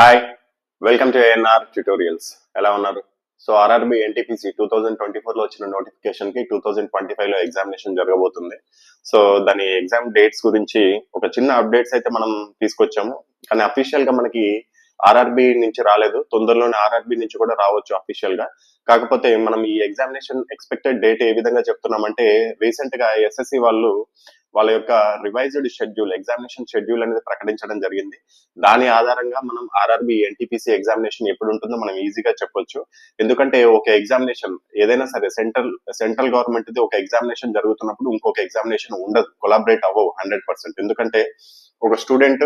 Hi welcome to ANR tutorials ఎలా ఉన్నారు? So RRB NTPC two thousand twenty ఫోర్లో వచ్చిన నోటిఫికేషన్కి టూ థౌజండ్ ట్వంటీ ఫైవ్లో ఎగ్జామినేషన్ జరగబోతుంది. సో దాని ఎగ్జామ్ డేట్స్ గురించి ఒక చిన్న అప్డేట్స్ అయితే మనం తీసుకొచ్చాము. కానీ అఫీషియల్గా మనకి ఆర్ఆర్బి నుంచి రాలేదు. తొందరలోనే ఆర్ఆర్బి నుంచి కూడా రావచ్చు అఫీషియల్గా. కాకపోతే మనం ఈ ఎగ్జామినేషన్ ఎక్స్పెక్టెడ్ డేట్ ఏ విధంగా చెప్తున్నామంటే రీసెంట్గా ఎస్ఎస్సి వాళ్ళు వాళ్ళ యొక్క రివైజ్డ్ షెడ్యూల్ ఎగ్జామినేషన్ షెడ్యూల్ అనేది ప్రకటించడం జరిగింది. దాని ఆధారంగా మనం ఆర్ఆర్బి ఎన్టీపీసీ ఎగ్జామినేషన్ ఎప్పుడు ఉంటుందో మనం ఈజీగా చెప్పొచ్చు. ఎందుకంటే ఒక ఎగ్జామినేషన్ ఏదైనా సరే సెంట్రల్ సెంట్రల్ గవర్నమెంట్ ఒక ఎగ్జామినేషన్ జరుగుతున్నప్పుడు ఇంకొక ఎగ్జామినేషన్ ఉండదు కొలాబరేట్ అవ్వవు హండ్రెడ్ పర్సెంట్ ఎందుకంటే ఒక స్టూడెంట్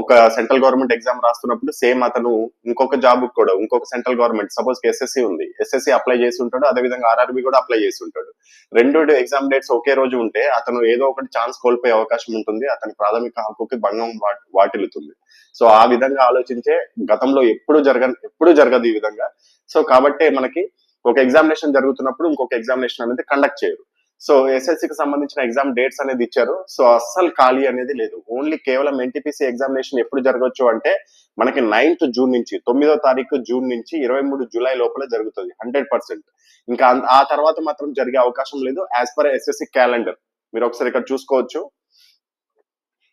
ఒక సెంట్రల్ గవర్నమెంట్ ఎగ్జామ్ రాస్తున్నప్పుడు సేమ్ అతను ఇంకొక జాబ్ కూడా ఇంకొక సెంట్రల్ గవర్నమెంట్ సపోజ్ ఎస్ఎస్సి ఉంది. ఎస్ఎస్సి అప్లై చేసి ఉంటాడు అదేవిధంగా ఆర్ఆర్బి కూడా అప్లై చేసి ఉంటాడు. రెండు ఎగ్జామ్ డేట్స్ ఒకే రోజు ఉంటే అతను ఏదో ఒకటి ఛాన్స్ కోల్పోయే అవకాశం ఉంటుంది అతని ప్రాథమిక హక్కుకి భంగం వాటిల్లుతుంది. సో ఆ విధంగా ఆలోచించే గతంలో ఎప్పుడు జరగ ఎప్పుడు జరగదు ఈ విధంగా. సో కాబట్టే మనకి ఒక ఎగ్జామినేషన్ జరుగుతున్నప్పుడు ఇంకొక ఎగ్జామినేషన్ అనేది కండక్ట్ చేయరు. సో ఎస్ఎస్సి కి సంబంధించిన ఎగ్జామ్ డేట్స్ అనేది ఇచ్చారు. సో అస్సలు ఖాళీ అనేది లేదు. ఓన్లీ కేవలం ఎన్టీపీసీ ఎగ్జామినేషన్ ఎప్పుడు జరగవచ్చు అంటే మనకి నైన్త్ జూన్ నుంచి తొమ్మిదో తారీఖు జూన్ నుంచి ఇరవై మూడు జూలై లోపల జరుగుతుంది హండ్రెడ్ పర్సెంట్ ఇంకా ఆ తర్వాత మాత్రం జరిగే అవకాశం లేదు యాజ్ పర్ ఎస్ఎస్సి క్యాలెండర్ మీరు ఒకసారి ఇక్కడ చూసుకోవచ్చు.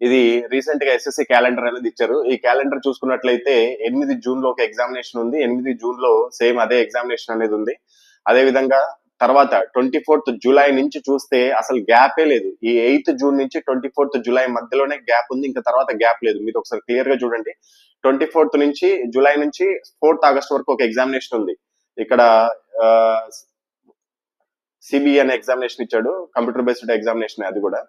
ఇది రీసెంట్గా ఎస్ఎస్సి క్యాలెండర్ అనేది ఇచ్చారు. ఈ క్యాలెండర్ చూసుకున్నట్లయితే ఎనిమిది జూన్లో ఒక ఎగ్జామినేషన్ ఉంది ఎనిమిది జూన్లో సేమ్ అదే ఎగ్జామినేషన్ అనేది ఉంది. అదే విధంగా తర్వాత ట్వంటీ ఫోర్త్ జూలై నుంచి చూస్తే అసలు గ్యాపే లేదు. ఈ ఎయిత్ జూన్ నుంచి ట్వంటీ ఫోర్త్ జూలై మధ్యలోనే గ్యాప్ ఉంది. ఇంకా తర్వాత గ్యాప్ లేదు. మీరు ఒకసారి క్లియర్గా చూడండి. ట్వంటీ ఫోర్త్ నుంచి జూలై నుంచి ఫోర్త్ ఆగస్ట్ వరకు ఒక ఎగ్జామినేషన్ ఉంది. ఇక్కడ సిబిఐ అనే ఎగ్జామినేషన్ ఇచ్చాడు. కంప్యూటర్ బేస్డ్ ఎగ్జామినేషన్ అది కూడా.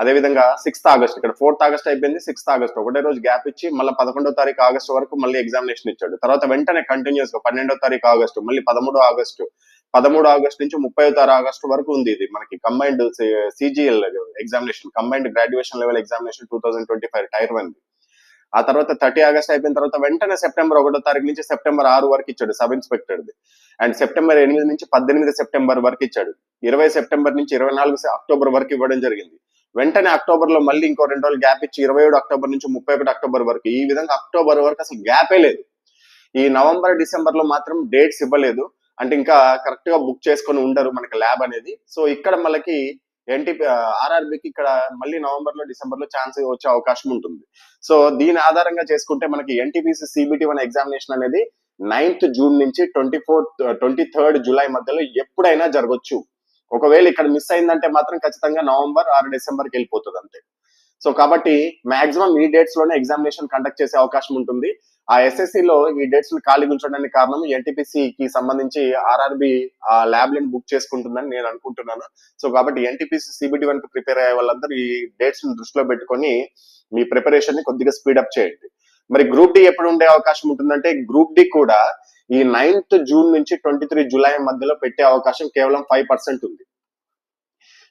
అదే విధంగా సిక్స్త్ ఆగస్ట్ ఇక్కడ ఫోర్త్ ఆగస్ట్ అయిపోయింది. సిక్స్త్ ఆగస్ట్ ఒకటే రోజు గ్యాప్ ఇచ్చి మళ్ళీ పదకొండో తారీఖు ఆగస్ట్ వరకు మళ్ళీ ఎగ్జామినేషన్ ఇచ్చాడు. తర్వాత వెంటనే కంటిన్యూస్గా పన్నెండో తారీఖు ఆగస్టు మళ్ళీ పదమూడో ఆగస్టు పదమూడు ఆగస్ట్ నుంచి ముప్పై తారీఖు ఆగస్టు వరకు ఉంది ఇది. మనకి combined CGL examination combined graduation level examination two thousand twenty five tier one ఆ తర్వాత థర్టీ ఆగస్ట్ అయిపోయిన తర్వాత వెంటనే సెప్టెంబర్ ఒకటో తారీఖు నుంచి సెప్టెంబర్ ఆరు వరకు ఇచ్చాడు సబ్ ఇన్స్పెక్టర్ అండ్ సెప్టెంబర్ ఎనిమిది నుంచి పద్దెనిమిది సెప్టెంబర్ వరకు ఇచ్చాడు. ఇరవై సెప్టెంబర్ నుంచి ఇరవై నాలుగు అక్టోబర్ వరకు ఇవ్వడం జరిగింది. వెంటనే అక్టోబర్లో మళ్ళీ ఇంకో రెండు రోజులు గ్యాప్ ఇచ్చి ఇరవై ఏడు అక్టోబర్ నుంచి ముప్పై ఒకటి అక్టోబర్ వరకు ఈ విధంగా అక్టోబర్ వరకు అసలు గ్యాపే లేదు. ఈ నవంబర్ డిసెంబర్లో మాత్రం డేట్స్ ఇవ్వలేదు. అంటే ఇంకా కరెక్ట్గా బుక్ చేసుకొని ఉండరు మనకి ల్యాబ్ అనేది. సో ఇక్కడ మనకి ఎన్టీ ఆర్ఆర్బికి ఇక్కడ మళ్ళీ నవంబర్లో డిసెంబర్లో ఛాన్స్ వచ్చే అవకాశం ఉంటుంది. సో దీని ఆధారంగా చేసుకుంటే మనకి ఎన్టీపీసీ సిబిటి వన్ ఎగ్జామినేషన్ అనేది నైన్త్ జూన్ నుంచి twenty fourth twenty third July మధ్యలో ఎప్పుడైనా జరగచ్చు. ఒకవేళ ఇక్కడ మిస్ అయిందంటే మాత్రం ఖచ్చితంగా నవంబర్ ఆరు డిసెంబర్కి వెళ్ళిపోతుంది అంతే. సో కాబట్టి మాక్సిమం ఈ డేట్స్లోనే ఎగ్జామినేషన్ కండక్ట్ చేసే అవకాశం ఉంటుంది. ఆ ఎస్ఎస్సిలో ఈ డేట్స్ ఖాళీ ఉంచడానికి కారణం ఎన్టీపీసీ కి సంబంధించి ఆర్ఆర్బి ఆ ల్యాబ్లను బుక్ చేసుకుంటుందని నేను అనుకుంటున్నాను. సో కాబట్టి ఎన్టీపీసీ సిబిటి వన్కి ప్రిపేర్ అయ్యే వాళ్ళందరూ ఈ డేట్స్ని దృష్టిలో పెట్టుకొని మీ ప్రిపరేషన్ని కొద్దిగా స్పీడప్ చేయండి. మరి గ్రూప్ డి ఎప్పుడు ఉండే అవకాశం ఉంటుందంటే గ్రూప్ డి కూడా ఈ నైన్త్ జూన్ నుంచి ట్వంటీ త్రీ జూలై మధ్యలో పెట్టే అవకాశం కేవలం ఫైవ్ పర్సెంట్ ఉంది.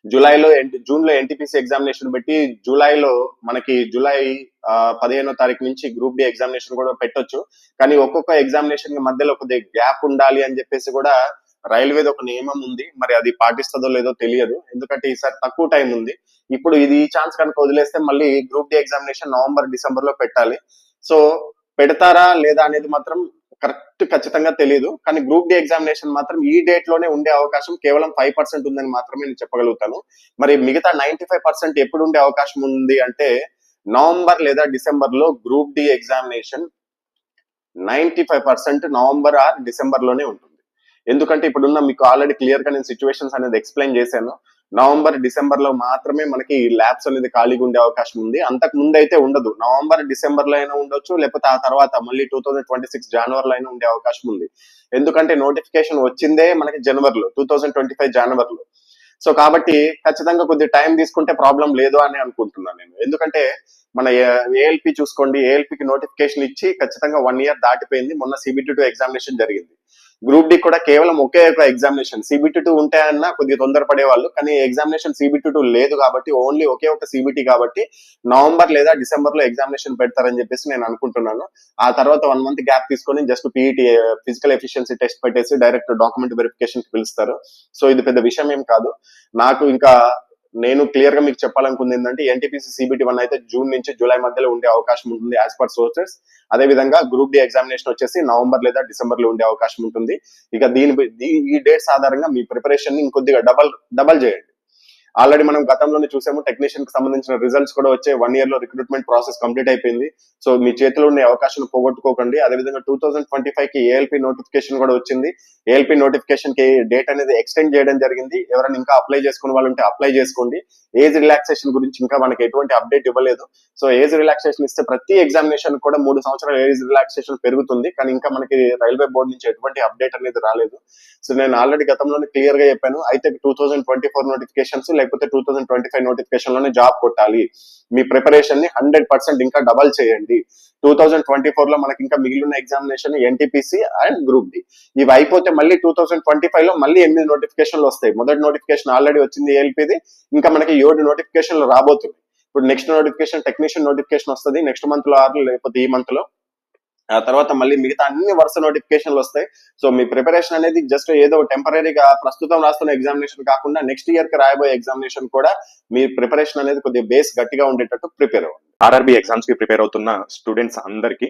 జూలైలో జూన్లో ఎన్టీపీసీ ఎగ్జామినేషన్ పెట్టి జూలైలో మనకి జూలై పదిహేనో తారీఖు నుంచి గ్రూప్ డి ఎగ్జామినేషన్ కూడా పెట్టొచ్చు. కానీ ఒక్కొక్క ఎగ్జామినేషన్ మధ్యలో కొద్దిగా గ్యాప్ ఉండాలి అని చెప్పేసి కూడా రైల్వేది ఒక నియమం ఉంది. మరి అది పాటిస్తుందో లేదో తెలియదు. ఎందుకంటే ఈసారి తక్కువ టైం ఉంది. ఇప్పుడు ఇది ఈ ఛాన్స్ కనుక వదిలేస్తే మళ్ళీ గ్రూప్ డి ఎగ్జామినేషన్ నవంబర్ డిసెంబర్లో పెట్టాలి. సో పెడతారా లేదా అనేది మాత్రం ఖచ్చితంగా తెలియదు కానీ గ్రూప్ డి ఎగ్జామినేషన్ మాత్రం ఈ డేట్లోనే ఉండే అవకాశం కేవలం ఫైవ్ పర్సెంట్ ఉందని మాత్రమే నేను చెప్పగలుగుతాను. మరి మిగతా నైన్టీ ఫైవ్ పర్సెంట్ ఎప్పుడు ఉండే అవకాశం ఉంది అంటే నవంబర్ లేదా డిసెంబర్లో group D examination ninety five percent November or డిసెంబర్లోనే ఉంటుంది. ఎందుకంటే ఇప్పుడున్న మీకు ఆల్రెడీ క్లియర్గా నేను సిచ్యువేషన్స్ అనేది ఎక్స్ప్లెయిన్ చేశాను. నవంబర్ డిసెంబర్లో మాత్రమే మనకి ల్యాబ్స్ అనేది ఖాళీగా ఉండే అవకాశం ఉంది. అంతకు ముందు అయితే ఉండదు. నవంబర్ డిసెంబర్లో అయినా ఉండొచ్చు లేకపోతే ఆ తర్వాత మళ్ళీ టూ థౌసండ్ ట్వంటీ సిక్స్ జనవరిలో అయినా ఉండే అవకాశం ఉంది. ఎందుకంటే నోటిఫికేషన్ వచ్చిందే మనకి జనవరిలో టూ థౌసండ్ ట్వంటీ ఫైవ్ జనవరిలో. సో కాబట్టి ఖచ్చితంగా కొద్ది టైం తీసుకుంటే ప్రాబ్లం లేదు అని అనుకుంటున్నాను నేను. ఎందుకంటే మన ఏఎల్పి చూసుకోండి. ఏఎల్పికి నోటిఫికేషన్ ఇచ్చి ఖచ్చితంగా వన్ ఇయర్ దాటిపోయింది. మొన్న సిబిటి టూ ఎగ్జామినేషన్ జరిగింది. గ్రూప్ డి కూడా కేవలం ఒకే ఒక ఎగ్జామినేషన్ సిబిటి టూ ఉంటాయన్నా కొద్దిగా తొందరపడే వాళ్ళు. కానీ ఎగ్జామినేషన్ సిబిటి టూ లేదు కాబట్టి ఓన్లీ ఒకే ఒక సిబిటి కాబట్టి నవంబర్ లేదా డిసెంబర్లో ఎగ్జామినేషన్ పెడతారని చెప్పేసి నేను అనుకుంటున్నాను. ఆ తర్వాత వన్ మంత్ గ్యాప్ తీసుకొని just PET physical efficiency test పెట్టేసి డైరెక్ట్ డాక్యుమెంట్ వెరిఫికేషన్ పిలుస్తారు. సో ఇది పెద్ద విషయం ఏం కాదు. నాకు ఇంకా నేను క్లియర్గా మీకు చెప్పాలనుకుంది ఏంటంటే ఎన్టీపీసీ సిబిటి వన్ అయితే జూన్ నుంచి జూలై మధ్యలో ఉండే అవకాశం ఉంటుంది యాజ్ పర్ సోర్సెస్ అదే విధంగా గ్రూప్ డి ఎగ్జామినేషన్ వచ్చేసి నవంబర్ లేదా డిసెంబర్లో ఉండే అవకాశం ఉంటుంది. ఇక దీని ఈ డేట్స్ ఆధారంగా మీ ప్రిపరేషన్ని ఇంకొద్దిగా డబల్ డబల్ చేయండి. ఆల్రెడీ మనం గతంలోనే చూసాము టెక్నీషియన్కి సంబంధించిన రిజల్ట్స్ కూడా వచ్చే వన్ ఇయర్లో రిక్రూట్మెంట్ ప్రాసెస్ కంప్లీట్ అయిపోయింది. సో మీ చేతిలో ఉండే అవకాశం పోగొట్టుకోకండి. అదేవిధంగా టూ థౌసండ్ ట్వంటీ ఫైవ్కి ఏఎల్పి నోటిఫికేషన్ కూడా వచ్చింది. ఏఎల్పి నోటిఫికేషన్కి డేట్ అనేది ఎక్స్టెండ్ చేయడం జరిగింది. ఎవరైనా ఇంకా అప్లై చేసుకునే వాళ్ళు ఉంటే అప్లై చేసుకోండి. ఏజ్ రిలాక్సేషన్ గురించి ఇంకా మనకి ఎటువంటి అప్డేట్ ఇవ్వలేదు. సో ఏజ్ రిలాక్సేషన్ ఇస్తే ప్రతి ఎగ్జామినేషన్ కూడా మూడు సంవత్సరాల ఏజ్ రిలాక్సేషన్ పెరుగుతుంది. కానీ ఇంకా మనకి రైల్వే బోర్డు నుంచి ఎటువంటి అప్డేట్ అనేది రాలేదు. సో నేను ఆల్రెడీ గతంలోనే క్లియర్గా చెప్పాను. అయితే two thousand twenty four notifications లేకపోతే టూ థౌసండ్ ట్వంటీ ఫైవ్ నోటిఫికేషన్లోనే జాబ్ కొట్టాలి. మీ ప్రిపరేషన్ని హండ్రెడ్ పర్సెంట్ ఇంకా డబల్ చేయండి. టూ థౌసండ్ ట్వంటీ ఫోర్లో మనకి ఇంకా మిగిలిన examination NTPC and group D ఇవి అయిపోతే మళ్ళీ టూ థౌసండ్ ట్వంటీ ఫైవ్లో మళ్ళీ ఎనిమిది నోటిఫికేషన్లు వస్తాయి. మొదటి నోటిఫికేషన్ ఆల్రెడీ వచ్చింది ఏఎల్పీది ఇంకా మనకి ఏడు నోటిఫికేషన్లు రాబోతుంది ఇప్పుడు నెక్స్ట్ నోటిఫికేషన్ టెక్నీషియన్ నోటిఫికేషన్ వస్తుంది. నెక్స్ట్ మంత్లో ఆరు లేకపోతే ఈ మంత్లో ఆ తర్వాత మళ్ళీ మిగతా అన్ని వరుస నోటిఫికేషన్లు వస్తాయి. సో మీ ప్రిపరేషన్ అనేది జస్ట్ ఏదో టెంపరీగా ప్రస్తుతం రాస్తున్న ఎగ్జామినేషన్ కాకుండా నెక్స్ట్ ఇయర్కి రాయబోయే ఎగ్జామినేషన్ కూడా మీ ప్రిపరేషన్ అనేది కొద్దిగా బేస్ గట్టిగా ఉండేటట్టు ప్రిపేర్ అవ్వండి. ఆర్ఆర్బి ఎగ్జామ్స్కి ప్రిపేర్ అవుతున్న స్టూడెంట్స్ అందరికి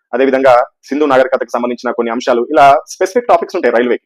అదేవిధంగా సింధు నాగరికతకు సంబంధించిన కొన్ని అంశాలు ఇలా స్పెసిఫిక్ టాపిక్స్ ఉంటాయి రైల్వేకి.